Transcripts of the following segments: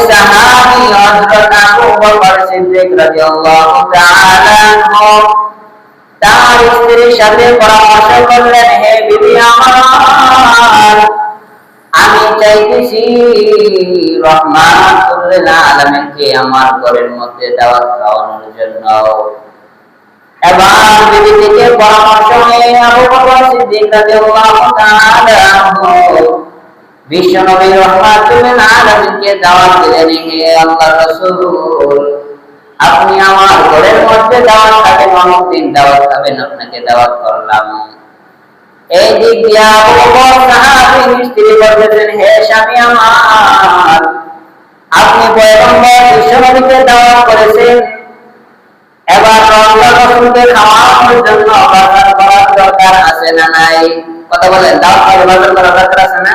সাহাবী হযরত আবু বকর সিদ্দিক রাদিয়াল্লাহু তাআলা তার স্ত্রীর সাথে পরামর্শ করলেন হে বিবি আমার আমি চাইতেছি রহমাতুল্লিল আলামিনকে আমার ঘরের মধ্যে দাওয়াত খাওয়ানোর জন্য এবার বিবি থেকে পরামর্শ নিয়ে আবু বকর সিদ্দিক রাদিয়াল্লাহু তাআলা আনহু বিশ্বনবী রহমাতুল্লিল আলামিনকে দাওয়াত রাসূল, আপনি আমার ঘরের মধ্যে দাওয়াত অনেকদিন দাওয়াত আপনাকে দাওয়াত করলাম। এই দিক দিয়া সাহাবী স্ত্রী বলতেছেন, হে স্বামী আমার, আপনি পয়গম্বর দাওয়াত করেছেন, এবার আল্লাহ খাওয়ানোর জন্য করার দরকার আছে না নাই? কথা বলেন, দাওয়াত করার দরকার আছে না?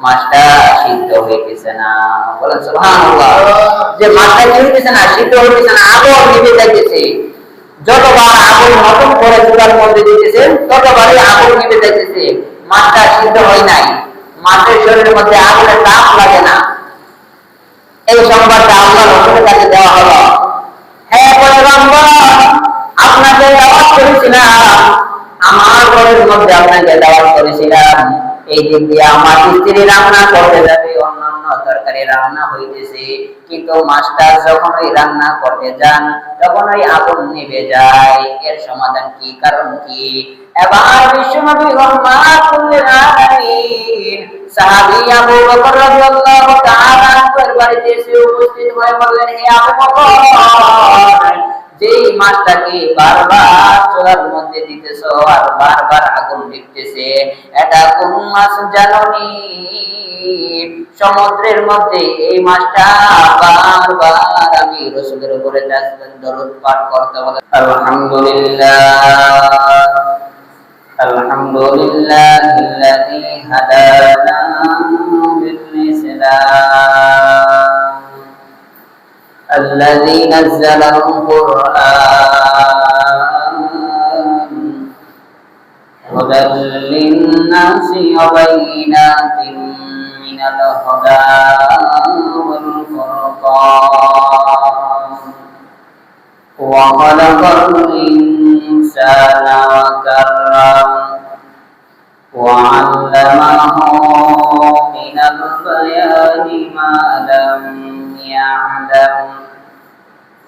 মাছটা যতবার আগুন নতুন করে মাছটা সিদ্ধ হয় নাই। মাছের শরীরের মধ্যে আগুনের তাপ লাগে না। এই সংবাদটা আল্লাহ কাছে দেওয়া হলো। হ্যাঁ আপনাকে দাওয়াত করেছিলাম। আমার ঘরের মধ্যে আপনাকে দাওয়াত করেছিলাম। এই দিক দিয়ে আমার স্ত্রী রান্না করতে যাবে, অন্যান্য তরকারি রান্না হইতেছে। কিন্তু মাস্টার যখন ওই রান্না করতে যান তখন ওই আগুন নিভে যায়। এর সমাধান কি, কারণ কি? এবার বিশ্বনবী রহমাতুল্লিল আলামিন আবু বকর রাদিয়াল্লাহু তাআলা বাড়িতে এসে উপস্থিত হয়ে বললেন, হে আবু বকর যেই মাছটাকে বারবার চোলার মধ্যে দিতেছ আর বারবার আগুন লিখতেছে এটা কোন মাছ জাননি সমুদ্রের মধ্যে এই মাছটা বারবার আমি রসুলের উপরে দরুদ পাঠ করতে বলে আলহামদুলিল্লাহ الحمد لله الذي هدانا بالإسلام الذي نزل القرآن. هدى للناس وبينات من الهدى والفرقان. وخلق الإنسان وكرم وعلمه من البيان ما لم يعلم.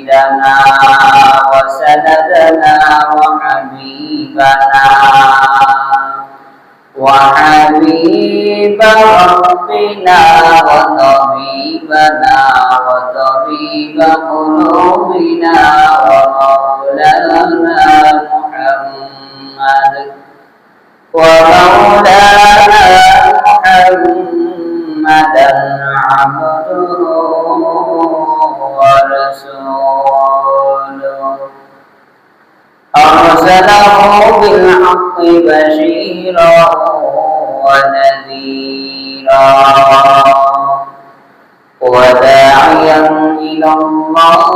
سيدنا وسندنا وحبيبنا وحبيب ربنا وطبيبنا وطبيب قلوبنا ومولانا محمد ومولانا محمدا عبده ورسوله بالحق بشيرا ونذيرا. وداعيا إلى الله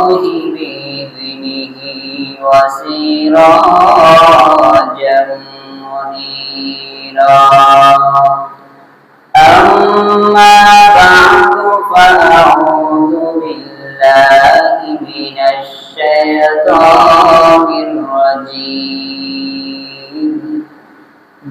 بإذنه وسراجا منيرا. أما بعد فأعوذ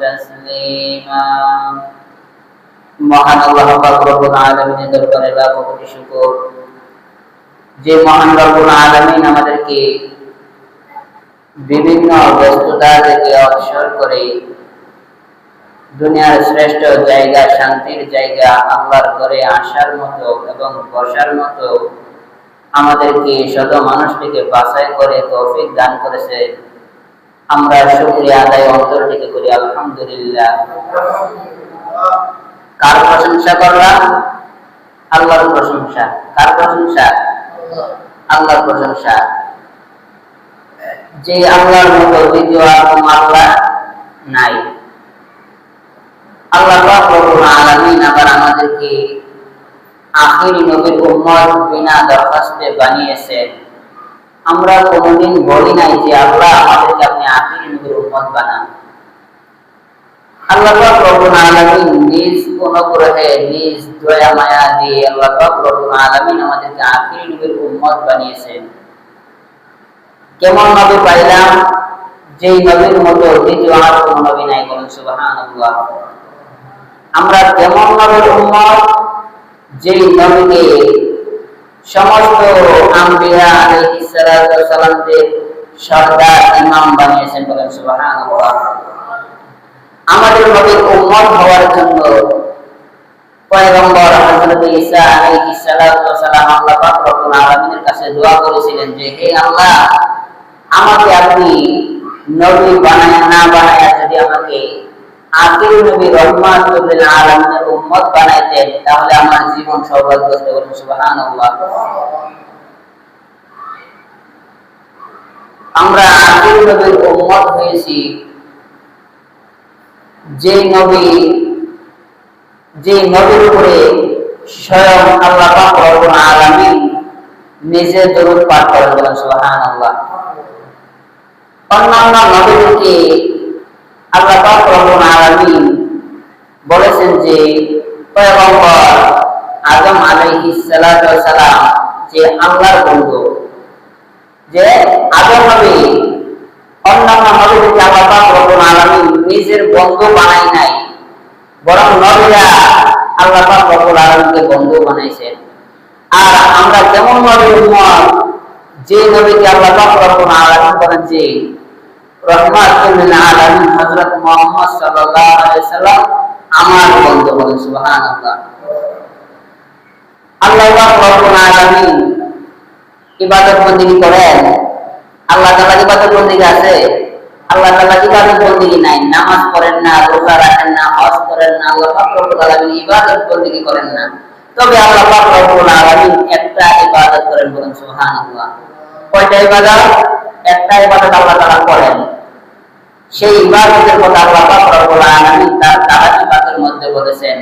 تسليما মহান আল্লাহ পাক রব্বুল আলামিনের দরবারে লাখ কোটি শুকর যে মহান রব্বুল আলামিন আমাদেরকে বিভিন্ন ব্যস্ততা থেকে অবসর করে দুনিয়ার শ্রেষ্ঠ জায়গা শান্তির জায়গা আল্লাহর ঘরে আসার মতো এবং বসার মতো আমাদেরকে শত মানুষটিকে বাছাই করে তৌফিক দান করেছে আমরা শুক্রিয়া আদায় অন্তর থেকে করি, আলহামদুলিল্লাহ। কার প্রশংসা করলাম আল্লাহর প্রশংসা। কার প্রশংসা? আল্লাহর প্রশংসা। যে আল্লাহর মতো দ্বিতীয় আর আল্লাহ নাই। আল্লাহ আলামিন আবার আমাদেরকে আখিরি নবীর উম্মত বিনা দরখাস্তে বানিয়েছেন। আমরা কোনোদিন বলি নাই যে আল্লাহ আমাদেরকে আপনি আখিরি নবীর উম্মত বানান। আল্লাহ রব্বুল আলামিন নিজ অনুগ্রহে, নিজ দয়া মায়া দিয়ে আল্লাহ রব্বুল আলামিন আমাদেরকে আখিরি নবীর উম্মত বানিয়েছেন। কেমন নবী পাইলাম? যেই নবীর মতো দ্বিতীয় আর নবী নাই বলেন সুবহানাল্লাহ। আমরা কেমন নবীর উম্মত? যেই নবীকে সমস্ত আম্বিয়া আলাইহিস সালামদের সর্দার ইমাম বানিয়েছেন বলেন, সুবহানাল্লাহ। আমাদের নবীর উম্মত হওয়ার জন্য পয়গম্বর হযরত ঈসা আলাইহিস সালাতু সালাম আল্লাহ পাক রব্বুল আলামিনের কাছে দোয়া করেছিলেন যে, হে আল্লাহ, আমাকে আপনি নবী বানায় না বানায় যদি আমাকে আখির নবী রহমাতুল আলামিনের উম্মত তাহলে আমার জীবন হতে বলুন সুবহানাল্লাহ। আমরা নবীর উম্মত হয়েছি। যে নবী, যে নবীর উপরে স্বয়ং আল্লাহ পাক রব্বুল আলামিন নিজে দরুদ পাঠ করেন বলেন, সুবহানাল্লাহ। অন্যান্য নবীকে আল্লাহ রব্বুল আলামিন বলেছেন যে, পয়গম্বর আদম আলাইহিস সালাতু সালাম যে আল্লাহর বন্ধু, যে আদম নবী, অন্যান্য নবীকে আল্লাহ রব্বুল আলামিন নিজের বন্ধু বানাই নাই, বরং নবীরা আল্লাহ রব্বুল আলামিনকে বন্ধু বানাইছেন। আর আমরা যেমন নবীর উম্মত, যে নবীকে আল্লাহ রব্বুল আলামিন বলেন যে রহমাতুল আলামিন হযরত আমার আল্লাহ রব্বুল আলামিন ইবাদত নাই। নামাজ পড়েন না, রোজা রাখেন না, হজ করেন না ইবাদত বন্দেগী করেন না। তবে আল্লাহ পাক রব্বুল আলামিন একটা ইবাদত করেন বলেন, সুবহানাল্লাহ। কয়টা ইবাদত? একটা ইবাদত আল্লাহ তাআলা করেন সেই ইবাদতের কথা আল্লাহ পাক রব্বুল আলামিন তার মধ্যে বলেছেন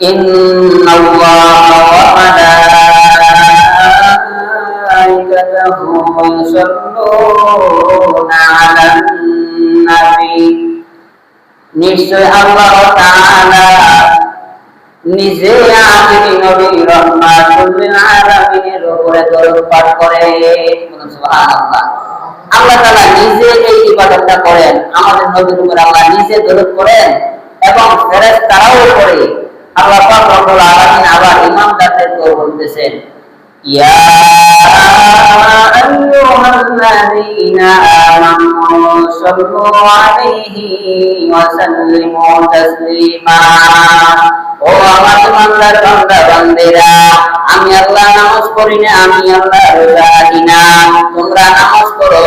ওয়া মালাইকাতাহু ইউসাল্লুনা আলান নিশ্চয় আল্লাহ তাআলা নিজে আখিরি নবী রহমাতুল আলামিনের উপরে দরুদ পাঠ করে সুবহানাল্লাহ। আল্লাহ তাআলা নিজে এই ইবাদতটা করেন। আমাদের নবীর উপর আল্লাহ নিজে দরুদ করেন এবং ফেরেশতারাও করে আল্লাহ পাক রব্বুল আলামিন আবার ইমামদারদেরকে বলতেছেন ইয়া أيها الذين آمنوا صلوا عليه وسلموا تسليما. আমি আল্লাহ নামাজ পড়ি না, আমি আল্লাহ রোজা রাখি তোমরা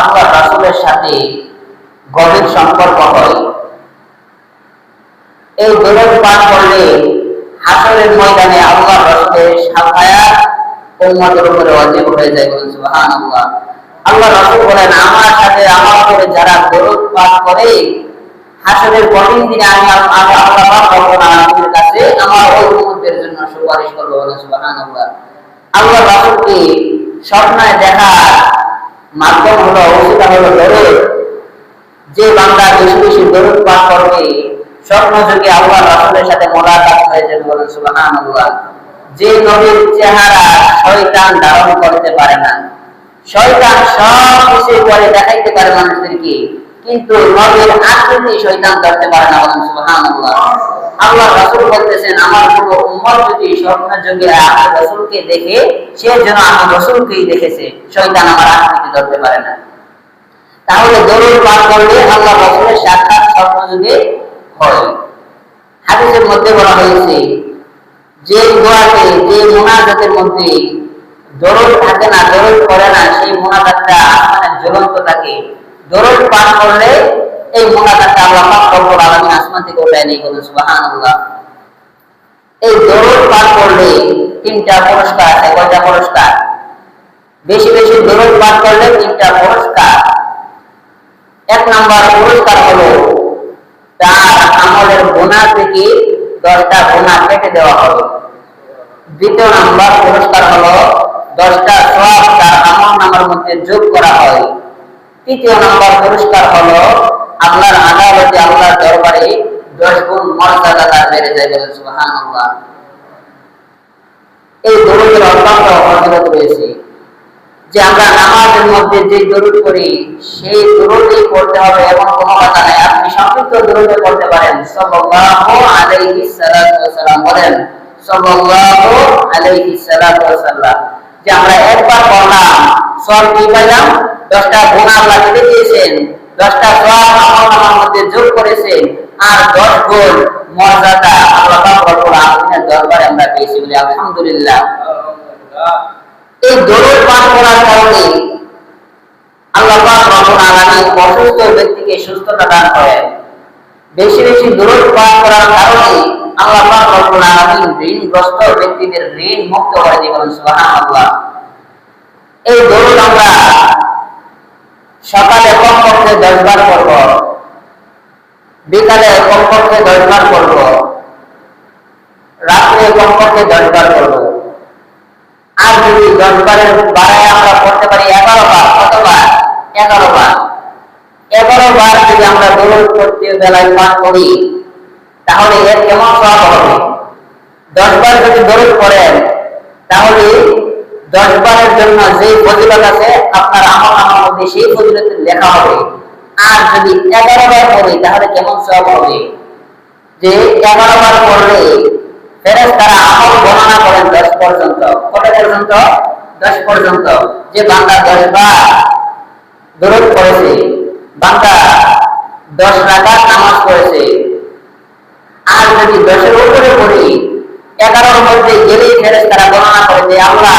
আল্লাহ রাসূলের সাথে গভীর সম্পর্ক হয় এই দরুদ পাঠ করলে হাসরের ময়দানে আল্লাহ রাসূলের সাফায়াত উম্মতের উপরে ওয়াজিব হয়ে যায় আল্লাহ রাসূল বলেন, আমার সাথে আমার উপরে যারা করে, হাসরের কঠিন দিনে আমি আল্লাহ পাক কাছে আমার ওই উম্মতের জন্য সুপারিশ সুবহানাল্লাহ। আল্লাহ রাসূলকে স্বপ্নে দেখার মাধ্যম হলো ওসিলা হলো দরুদ। যে বান্দা বেশি বেশি দরুদ পাঠ করবে স্বপ্ন যুগে আল্লাহ রাসূলের সাথে মোলাকাত হয়ে যাবে বলেন সুবহানাল্লাহ যে নবীর চেহারা শয়তান ধারণ করতে পারে না। শয়তান সব কিছু করে দেখাইতে পারে মানুষদেরকে, কিন্তু নবীর আকৃতি শয়তান ধরতে পারে না বলেন সুবহানাল্লাহ আল্লাহ রাসূল বলতেছেন, আমার কোন উম্মত যদি স্বপ্নের যুগে আমার রাসূলকে দেখে, সে যেন আমার রাসূলকেই দেখেছে, শয়তান আমার আকৃতি ধরতে পারে না। তাহলে দরুদ পাঠ করলে আল্লাহ রাসূলের সাক্ষাৎ স্বপ্ন যুগে হয়। হাদিসের মধ্যে বলা হয়েছে, যে দোয়াতে, যে মোনাজাতের মধ্যে দরদ থাকে না, দরদ করে না, সেই মোনাজাতটা আসমানে জ্বলন্ত থাকে। দরদ পাঠ করলে এই মোনাজাতটা আল্লাহ পাক রব্বুল আলামিন আসমান থেকে উঠায় নিয়ে গেলেন সুবহানাল্লাহ। এই দরদ পাঠ করলে তিনটা পুরস্কার আছে কয়টা পুরস্কার। বেশি বেশি দরদ পাঠ করলে তিনটা পুরস্কার। এক নাম্বার পুরস্কার হলো তার আমলের গোনা থেকে দশটা গোনা কেটে দেওয়া হবে। দ্বিতীয় নাম্বার পুরস্কার হলো দশটা সব তার আমল নামার মধ্যে যোগ করা হয়। তৃতীয় নাম্বার পুরস্কার হলো আপনার আদালতে আল্লাহর দরবারে দশ গুণ মর্যাদা তার বেড়ে যায় বলে সুবহানাল্লাহ। এই দরুদের অত্যন্ত ফজিলত রয়েছে। যে আমরা নামাজের মধ্যে যে দরুদ করি সেই দরুদই পড়তে হবে এমন কোনো কথা নাই। আপনি সংক্ষিপ্ত দরুদে পড়তে পারেন। সাল্লাল্লাহু আলাইহি সাল্লাতু বলেন, সাল্লাল্লাহু আলাইহি সাল্লাতু যে আমরা একবার পড়লাম, সব কি পেলাম দশটা গুণ আল্লাহ দিয়েছেন। দশটা মধ্যে যোগ করেছেন, আর দশ গুণ মর্যাদা আল্লাহ রব্বুল আমরা পেয়েছি বলে আলহামদুলিল্লাহ। এই দরুদ পাঠ করার কারণে আল্লাহ রব্বুল অসুস্থ ব্যক্তিকে সুস্থতা দান করেন। বেশি বেশি দরুদ পাঠ করার কারণে আল্লাহ রব্বুল আলামিন ঋণগ্রস্ত ব্যক্তিদের ঋণ মুক্ত করে দিবেন, সুবহানাল্লাহ। এই দরুদ আমরা সকালে কমপক্ষে দশ বার করব বিকালে কমপক্ষে দশ বার করব রাত্রে কমপক্ষে দশ বার করব আর যদি দশ বারের বারায় আমরা পড়তে পারি এগারো বার, কতবার? এগারো বার। এগারো বার যদি আমরা দৌড় করতে বেলায় পাঠ করি, তাহলে এর কেমন সব হবে? দশ বার যদি দৌড় করেন তাহলে দশ বারের জন্য যে ফজিলত আছে, আপনার আমল মধ্যে সেই ফজিলত লেখা হবে। আর যদি এগারো বার পড়ি তাহলে কেমন সব হবে? যে এগারো বার পড়লে ফেরেস তারা আমল গণনা করেন দশ পর্যন্ত। কত পর্যন্ত? দশ পর্যন্ত। যে বান্দা দশ বার দরদ করেছে বান্দা দশ রাকাত নামাজ পড়েছে, আর যদি দশের উপরে পড়ি, এগারোর মধ্যে গেলেই ফেরেস তারা গণনা করে যে আল্লাহ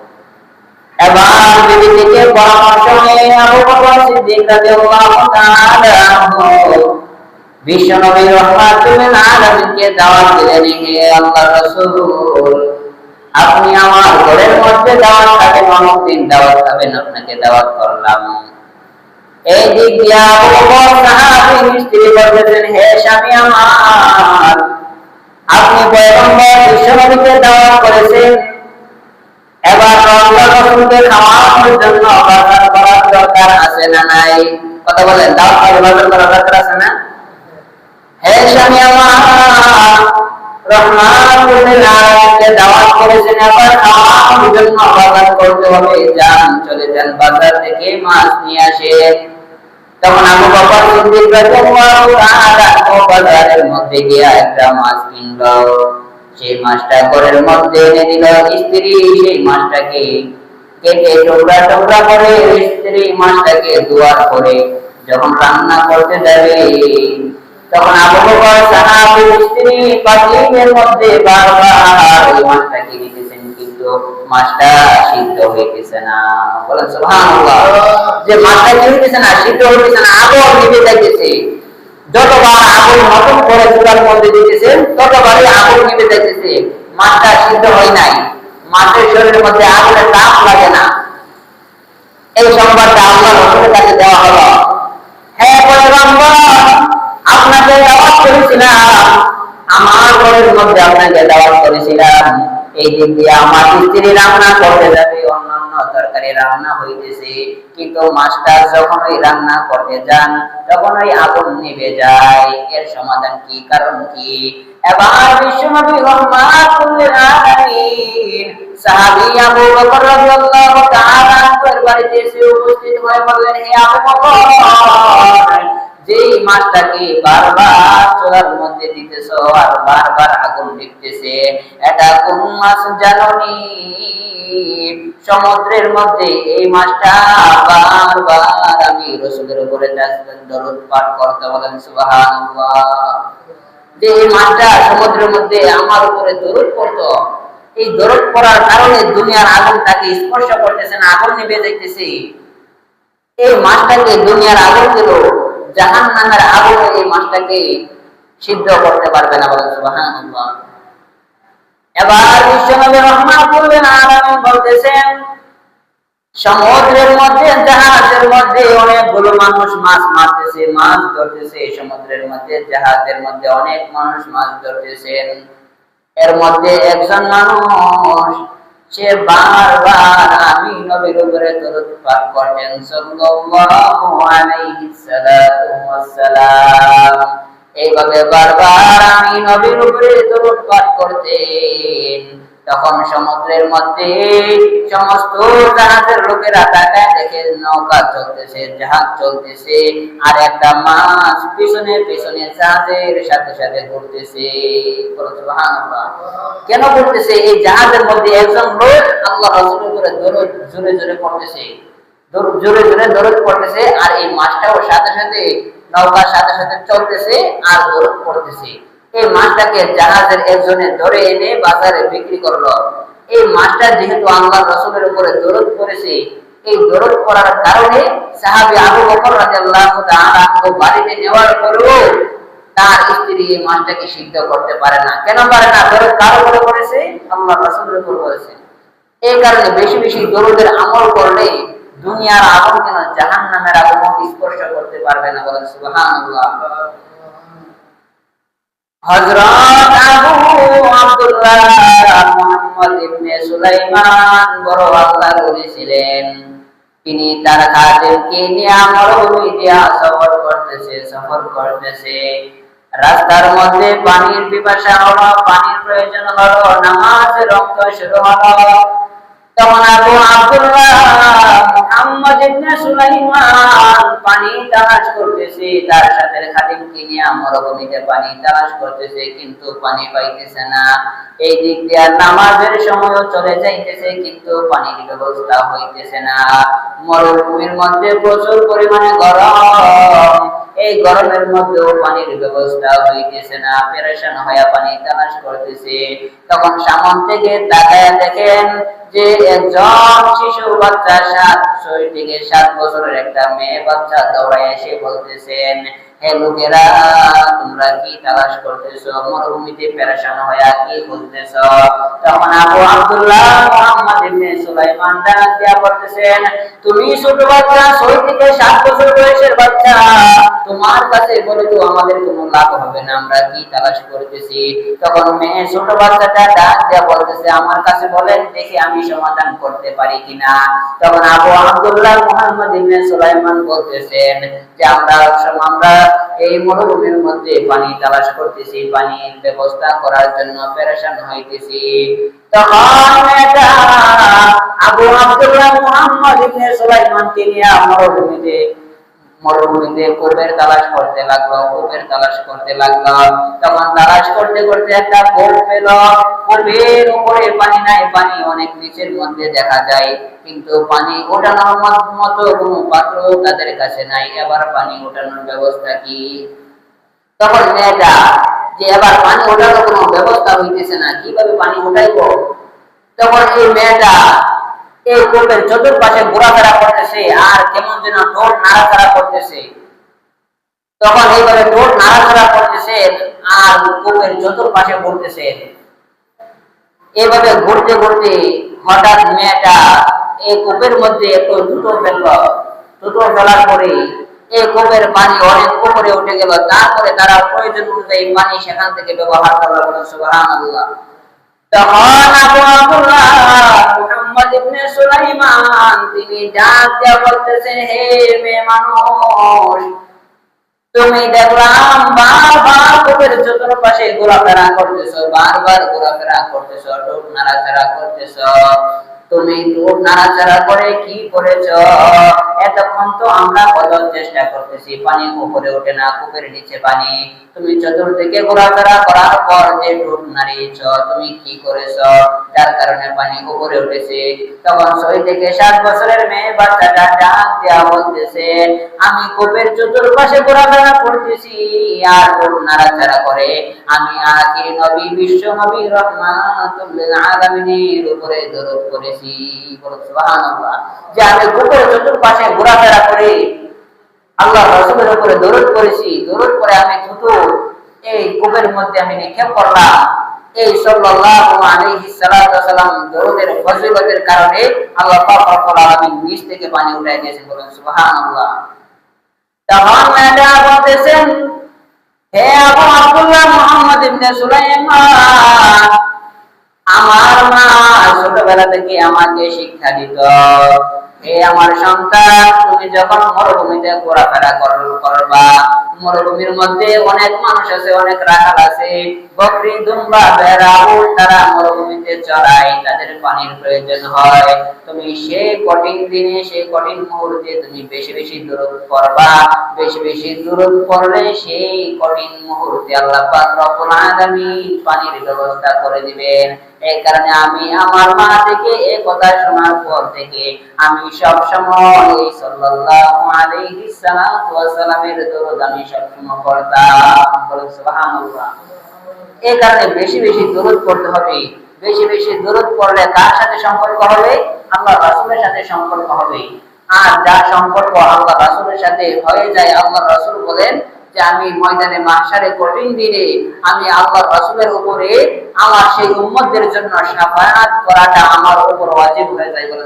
আপনি আমার ঘরের মধ্যে দাওয়াত অমুক দিন দাওয়াত খাবেন আপনাকে দাওয়াত করলাম এই দিক দিয়ে স্ত্রী বলতেছেন হে স্বামী আমার আপনি বিশ্বনবীকে দাওয়াত করেছেন। যান, চলে বাজার থেকে মাছ নিয়ে আসেন তখন আবু বকর সিদ্দিক রাদিয়াল্লাহু মধ্যে গিয়ে একটা মাছ কিনলো। সেই মাছটা ঘরের মধ্যে এনে দিল স্ত্রী, সেই মাছটাকে কেটে টুকরা টুকরা করে স্ত্রী মাছটাকে দুয়ার করে যখন রান্না করতে যাবে, তখন আবু বকর স্ত্রী পাতিলের মধ্যে বারবার ওই মাছটাকে দিতেছেন, কিন্তু মাছটা সিদ্ধ হইতেছে না। বলেন, সুবহানাল্লাহ। যে মাছটা কি হইতেছে না, সিদ্ধ হইতেছে না আবহাওয়া নিভে যাইতেছে। যতবার আগুন নতুন করে চুলার মধ্যে দিতেছেন, ততবারই আগুন নিভে যাইতেছে মাছটা সিদ্ধ হয় নাই। মাছের শরীরের মধ্যে আগুনের তাপ লাগে না। এই সংবাদটা আল্লাহ রসুলের কাছে দেওয়া হলো। হ্যাঁ আপনাকে দাওয়াত করেছিলাম। আমার ঘরের মধ্যে আপনাকে দাওয়াত করেছিলাম। এই দিক দিয়ে আমার স্ত্রী রান্না করতে যাবে, অন্যান্য তরকারি রান্না হইতেছে। কিন্তু মাস্টার যখন ওই রান্না করতে যান, তখন ওই আগুন নিভে যায়। এর সমাধান কি, কারণ কি? এবার বিশ্বনবী রহমাতুল্লিল আলামিন। আবু বকর রাদিয়াল্লাহু তাআলা বাড়িতে এসে উপস্থিত হয়ে বললেন, হে আবু বকর মাছটাকে বারবার মধ্যে দিতেছ আর বারবার আগুন এটা কোন মাছ জাননি সমুদ্রের মধ্যে এই মাছটা বারবার আমি রসুলের উপরে দরুদ পাঠ করতে বলেন যে এই মাছটা সমুদ্রের মধ্যে আমার উপরে দরুদ পড়তো, এই দরদ পড়ার কারণে দুনিয়ার আগুন তাকে স্পর্শ করতেছে না, আগুন নিভে যাইতেছে। এই মাছটাকে দুনিয়ার আগুন দিল। জাহান নামের আগুন এই মাছটাকে সিদ্ধ করতে পারবে না বলেন এবার বিশ্বনবী আলামিন বলতেছেন, সমুদ্রের মধ্যে, জাহাজের মধ্যে অনেকগুলো মানুষ মাছ মারতেছে, মাছ ধরতেছে। সমুদ্রের মধ্যে, জাহাজের মধ্যে অনেক মানুষ মাছ ধরতেছেন এর মধ্যে একজন মানুষ সে বারবার আমি নবীর উপরে দরুদ পাঠ করতেন সাল্লাল্লাহু আলাইহি সাল্লাম এইভাবে বারবার আমি নবীর উপরে দরুদ পাঠ করতেন। তখন সমুদ্রের মধ্যে সমস্ত জাহাজের লোকেরা তাকায় দেখে নৌকা চলতেছে, জাহাজ চলতেছে, আর একটা মাছ পিছনে পিছনে জাহাজের সাথে সাথে ঘুরতেছে। কেন ঘুরতেছে? এই জাহাজের মধ্যে একজন লোক আল্লাহ রসুলের করে জোরে জোরে পড়তেছে। জোরে জোরে দরদ পড়তেছে, আর এই মাছটাও সাথে সাথে, নৌকার সাথে সাথে চলতেছে আর দরদ পড়তেছে। এই মাছটাকে জাহাজের একজনে ধরে এনে বাজারে বিক্রি করল। এই মাছটা যেহেতু আল্লাহ রসুলের উপরে দরদ পড়েছে, এই দরদ পড়ার কারণে সাহাবি আবু বকর রাদিয়াল্লাহু তাআলা বাড়িতে নেওয়ার পরেও তার স্ত্রী এই মাছটাকে সিদ্ধ করতে পারে না। কেন পারে না? দরদ কার উপরে পড়েছে? আল্লাহ রসুলের উপর পড়েছে। এই কারণে বেশি বেশি দরদের আমল করলে দুনিয়ার আগুন কেন জাহান নামের আগুন স্পর্শ করতে পারবে না বলেন সুবহানাল্লাহ। তিনি তার খাদেমকে নিয়ে করতেছে, সফর করতেছে। রাস্তার মধ্যে পানির পিপাসা হলো, পানির প্রয়োজন হলো নামাজ রক্ত শুরু হলো। তখন আবু নামাজের সময় চলে যাইতেছে, কিন্তু পানির ব্যবস্থা হইতেছে না। মরুভূমির মধ্যে প্রচুর পরিমাণে গরম। এই গরমের মধ্যেও পানির ব্যবস্থা হইতেছে না। পেরেশান হয়ে পানি তালাশ করতেছে। তখন সামন থেকে তাকায় দেখেন যে একজন শিশু বাচ্চা সাত ছয় থেকে সাত বছরের একটা মেয়ে বাচ্চা দৌড়ায় এসে বলতেছেন ছোট তোমার কাছে বলে তো আমাদের কোনো লাভ হবে না, আমরা কি তালাশ করতেছি? তখন মেয়ে ছোট বাচ্চাটা ডাক দিয়া বলতেছে, আমার কাছে বলেন, দেখি আমি সমাধান করতে পারি কিনা? তখন আবু আব্দুল্লাহ মুহাম্মদ ইবনে সুলাইমান বলতেছেন যে, আমরা আমরা এই মরুভূমির মধ্যে পানি তালাশ করতেছি পানির ব্যবস্থা করার জন্য পেরেশান হইতেছি। তখন আবু আব্দুল্লাহ মুহাম্মদ ইবনে সুলাইমান, তিনি মরুভূমিতে মরুভূমিতে কূপের তালাশ করতে লাগল, কূপের তালাশ করতে লাগল। তখন তালাশ করতে করতে একটা কূপ পেল। কূপের উপরে পানি নাই, পানি অনেক নিচের মধ্যে দেখা যায়। কিন্তু পানি ওঠানোর মতো কোনো পাত্র তাদের কাছে নাই। এবার পানি ওঠানোর ব্যবস্থা কি? তখন মেয়েটা যে এবার পানি ওঠানোর কোনো ব্যবস্থা হইতেছে না, কীভাবে পানি উঠাইব? তখন এই মেয়েটা এই কূপের চতুর্পাশে ঘোরাফেরা করতেছে, আর কেমন যেন ঠোঁট নাড়াচাড়া করতেছে। তখন এইভাবে ঠোঁট নাড়াচাড়া করতেছে আর কূপের চতুর্পাশে ঘুরতেছে। এইভাবে ঘুরতে ঘুরতে হঠাৎ মেয়েটা এই কূপের মধ্যে একটু দুটো ফেলল। দুটো ফেলার পরে এই কূপের পানি অনেক উপরে উঠে গেল। তারপরে তারা প্রয়োজন অনুযায়ী পানি সেখান থেকে ব্যবহার করল সুবহানাল্লাহ। তখন আবু ইবনে সুলাইমান তিনি ডাক দিয়ে বলতেছেন হে মেয়ে মানুষ তুমি দেখলাম বারবার কূপের চতুর্পাশে ঘোরাফেরা করতেছ বারবার ঘোরাফেরা করতেছ ডোব নাড়াফেরা করতেছো তুমি খুব নাড়াচাড়া করে কি করেছ? এতক্ষণ তো আমরা কত চেষ্টা করতেছি, পানি উপরে ওঠে না নিচে পানি। তুমি চতুর্দিকে ঘোরাফেরা করার পর যে ডুব নাড়িয়েছ, তুমি কি করেছ? যার কারণে পানি উপরে উঠেছে। তখন ছয় থেকে সাত বছরের মেয়ে বাচ্চাটা ডাক দেওয়া বলতেছে, আমি কূপের চতুর্পাশে ঘোরাফেরা করতেছি আর ডুব নাড়াচাড়া করে। আমি নবী বিশ্ব নবী উপরে দরদ করেছি যে আমি গোপরে চতুর্পাশে ঘোরাফেরা করে আল্লাহ রসুলের উপরে দরদ করেছি দরদ করে আমি দ্রুত এই কূপের মধ্যে আমি নিক্ষেপ করলাম। এই সাল্লাল্লাহু নিচ থেকে পানি উঠাই দিয়েছেন আমার মা ছোটবেলা থেকে আমাকে শিক্ষা দিত। আমার সন্তান, তুমি যখন মরুভূমিতে ঘোরাফেরা করবা, মরুভূমির মধ্যে অনেক মানুষ আছে, অনেক রাখাল আছে, বকরি, দুম্বা, বেড়া, উট তারা মরুভূমিতে তাদের পানির প্রয়োজন হয়। তুমি সেই কঠিন দিনে, সেই কঠিন মুহূর্তে তুমি বেশি বেশি দূরত করবা বেশি বেশি দূরত করলে সেই কঠিন মুহূর্তে আল্লাহ পানির ব্যবস্থা করে দিবেন। এই কারণে আমি আমার মা থেকে এই কথা শোনার পর থেকে আমি আমি আল্লাহ বলেন যে আমি ময়দানে মাহশারে কঠিন দিনে আমি আল্লাহ রাসূলের উপরে আমার সেই উম্মতদের জন্য শাফায়াত করাটা আমার উপর ওয়াজিব হয়ে যায় বলে